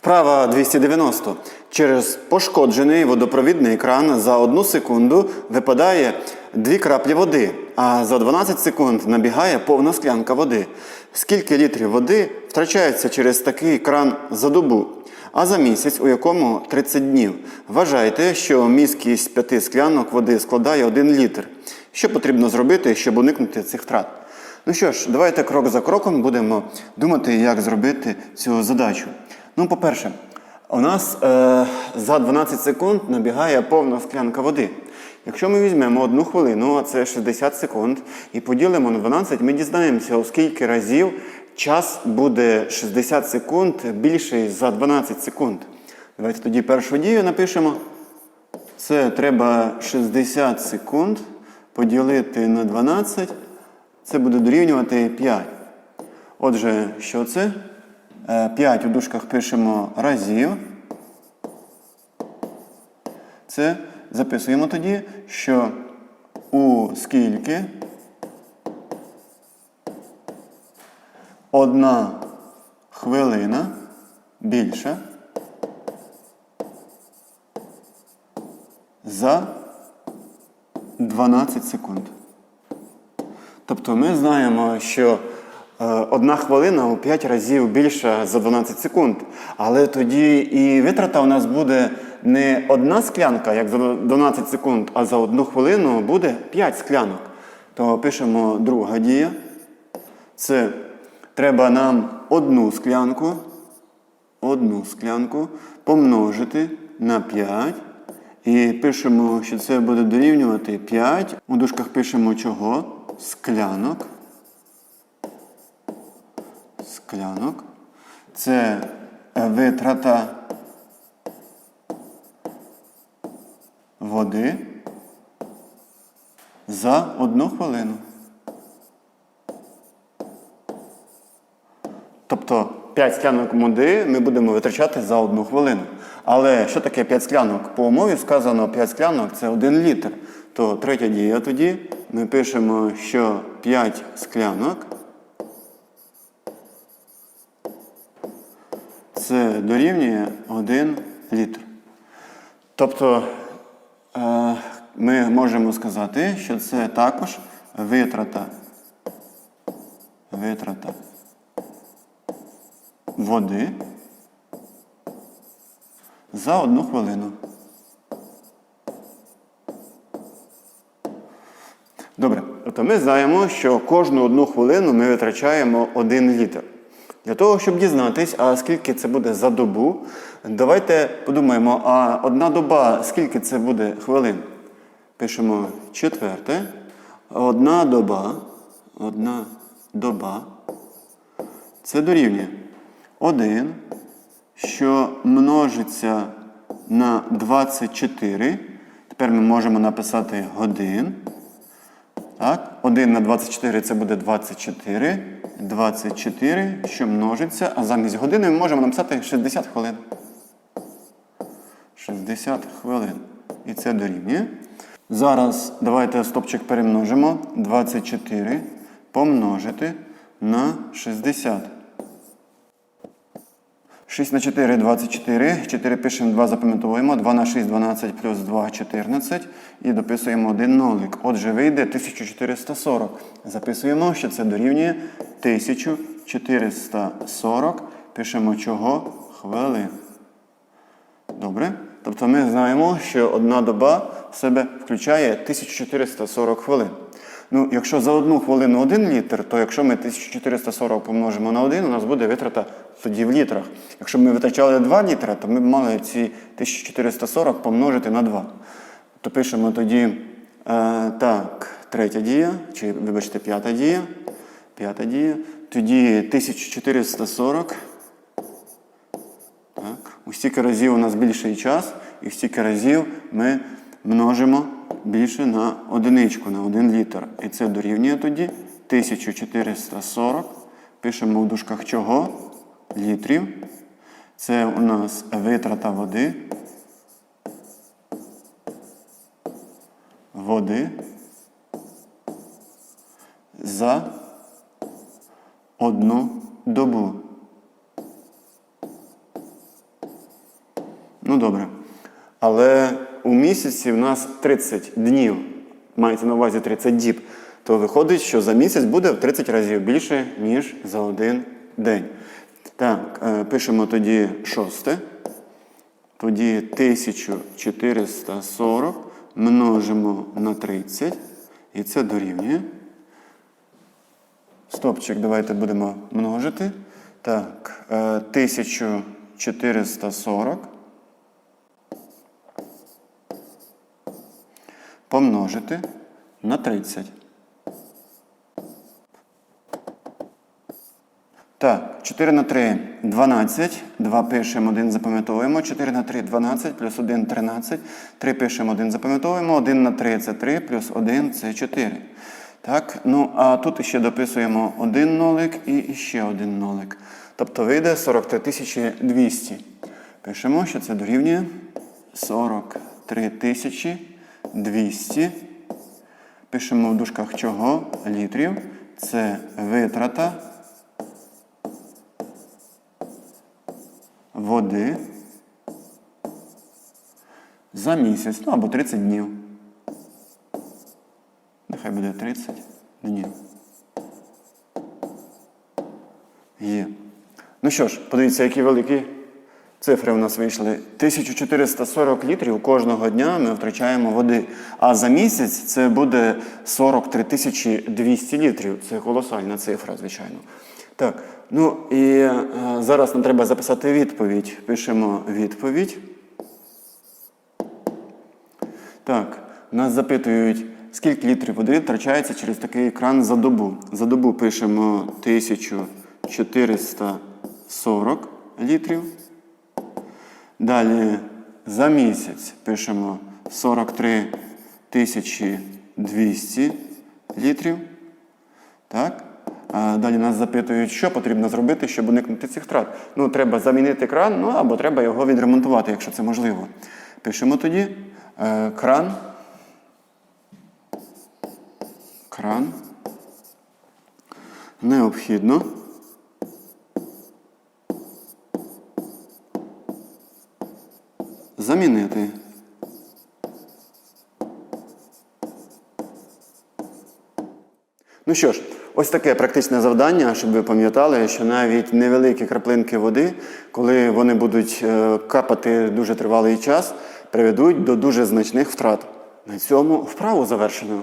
Вправа 290. Через пошкоджений водопровідний кран за одну секунду випадає дві краплі води, а за 12 секунд набігає повна склянка води. Скільки літрів води втрачається через такий кран за добу? А за місяць, у якому 30 днів. Вважайте, що міськість п'яти склянок води складає 1 літр. Що потрібно зробити, щоб уникнути цих втрат? Ну що ж, давайте крок за кроком будемо думати, як зробити цю задачу. Ну, по-перше, у нас е, за 12 секунд набігає повна склянка води. Якщо ми візьмемо одну хвилину, а це 60 секунд, і поділимо на 12, ми дізнаємося, у скільки разів час буде 60 секунд більший за 12 секунд. Давайте тоді першу дію напишемо. Це треба 60 секунд поділити на 12. Це буде дорівнювати 5. Отже, що це? 5 у дужках пишемо разів. Це записуємо тоді, що у скільки одна хвилина більша за 12 секунд. Тобто ми знаємо, що е, одна хвилина у 5 разів більша за 12 секунд. Але тоді і витрата у нас буде не одна склянка, як за 12 секунд, а за одну хвилину буде 5 склянок. То пишемо друга дія. Це треба нам одну склянку, одну склянку помножити на 5. І пишемо, що це буде дорівнювати 5. У дужках пишемо чого? Склянок. Склянок. Це е, витрата води за одну хвилину. Тобто 5 склянок води ми будемо витрачати за одну хвилину. Але що таке 5 склянок? По умові сказано 5 склянок це 1 літр. То третя дія тоді ми пишемо, що 5 склянок це дорівнює 1 літр. Тобто е, ми можемо сказати, що це також витрата. Витрата води за одну хвилину. Добре, тобто ми знаємо, що кожну одну хвилину ми витрачаємо один літр. Для того, щоб дізнатись, а скільки це буде за добу, давайте подумаємо, а одна доба, скільки це буде хвилин? Пишемо четверте. Одна доба. Одна доба. Це дорівнює 1, що множиться на 24. Тепер ми можемо написати годин. Так, 1 на 24 це буде 24. 24, що множиться, а замість години ми можемо написати 60 хвилин. 60 хвилин. І це дорівнює. Зараз давайте стопчик перемножимо. 24 помножити на 60. 6 на 4 24. 4 пишемо, 2 запам'ятовуємо. 2 на 6 12 плюс 2 14. І дописуємо один нолик. Отже, вийде 1440. Записуємо, що це дорівнює 1440. Пишемо чого? Хвилин. Добре? Тобто ми знаємо, що одна доба в себе включає 1440 хвилин. Ну, якщо за одну хвилину 1 літр, то якщо ми 1440 помножимо на 1, у нас буде витрата тоді в літрах. Якщо б ми витрачали 2 літри, то ми б мали ці 1440 помножити на 2. То пишемо тоді е, так, третя дія, чи вибачте, п'ята дія. П'ята дія. Тоді 1440. Так. У стільки разів у нас більший час, і в стільки разів ми множимо більше на одиничку, на 1 літр. І це дорівнює тоді 1440. Пишемо в дужках чого? Літрів. Це у нас витрата води. Води за одну добу. Ну добре. Але у місяці в нас 30 днів, мається на увазі 30 діб, то виходить, що за місяць буде в 30 разів більше, ніж за один день. Так, е, пишемо тоді шосте. Тоді 1440 множимо на 30. І це дорівнює. Стопчик, давайте будемо множити. Так, е, 1440 помножити на 30. Так, 4 на 3 12. 2 пишемо, 1 запам'ятовуємо. 4 на 3 12, плюс 1 13. 3 пишемо, 1 запам'ятовуємо. 1 на 3 це 3, плюс 1 це 4. Так, ну а тут ще дописуємо один нолик і ще один нолик. Тобто вийде 43 200. Пишемо, що це дорівнює 43 200. Пишемо в дужках чого? Літрів. Це витрата води за місяць, ну або 30 днів. Нехай буде 30 днів. Є. Ну що ж, подивіться, які великі цифри у нас вийшли. 1440 літрів кожного дня ми втрачаємо води. А за місяць це буде 43 200 літрів. Це колосальна цифра, звичайно. Так, ну і е, зараз нам треба записати відповідь. Пишемо відповідь. Так, нас запитують, скільки літрів води втрачається через такий кран за добу. За добу пишемо 1440 літрів. Далі за місяць пишемо 43 200 літрів. Так? Далі нас запитують, що потрібно зробити, щоб уникнути цих втрат. Ну, треба замінити кран, ну або треба його відремонтувати, якщо це можливо. Пишемо тоді е, кран. Кран. Необхідно. Замінити. Ну що ж, ось таке практичне завдання, щоб ви пам'ятали, що навіть невеликі краплинки води, коли вони будуть е, капати дуже тривалий час, приведуть до дуже значних втрат. На цьому вправу завершено.